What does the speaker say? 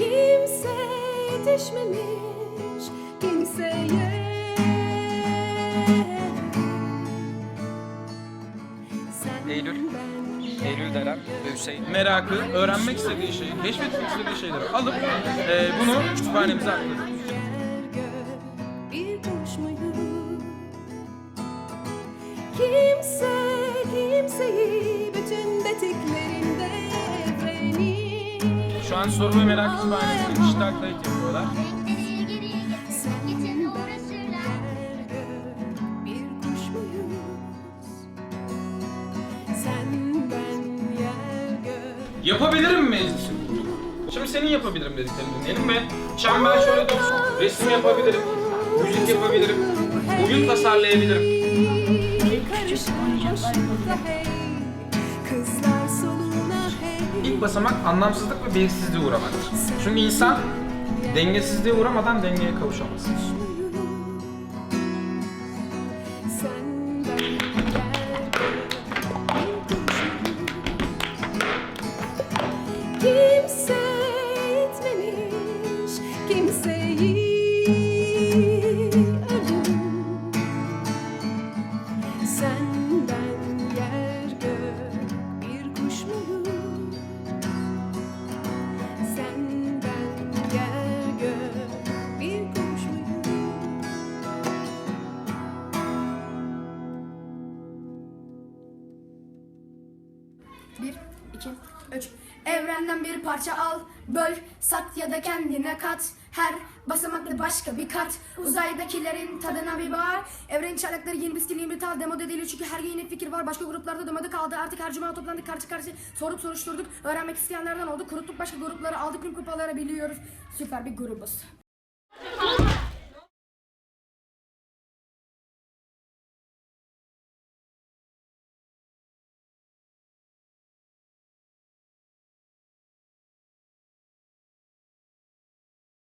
Kimse yetişmemiş kimseye Eylül. Eylül Deren ve Hüseyin. merakı, öğrenmek istediği şeyi, keşfetmek istediği şeyleri alıp e, bunu kütüphanemize akladık. An soru ve merak kütüphanesinde dijital kayıt yapıyorlar. Yapabilirim meclisi Şimdi senin yapabilirim dediklerini dinleyelim ve çember şöyle dursun. Resim yapabilirim, müzik yapabilirim, oyun tasarlayabilirim. Başımda hey Kızlar hey İlk basamak anlamsızlık ve belirsizliğe uğramaktır. Çünkü insan dengesizliğe uğramadan dengeye kavuşamaz. Kimseyi ölüm Sen Bir, iki, üç. Evrenden bir parça al, böl, sat ya da kendine kat. Her basamaklı başka bir kat. Uzaydakilerin tadına bir var. Evren çarkları yeni bir stil, yeni bir tal. Demode değil çünkü her yeni fikir var. Başka gruplarda damadı kaldı. Artık her cuma toplandık karşı karşı. Sorup soruşturduk. Öğrenmek isteyenlerden olduk. Kuruttuk başka grupları aldık. Rim kupaları biliyoruz. Süper bir grubuz.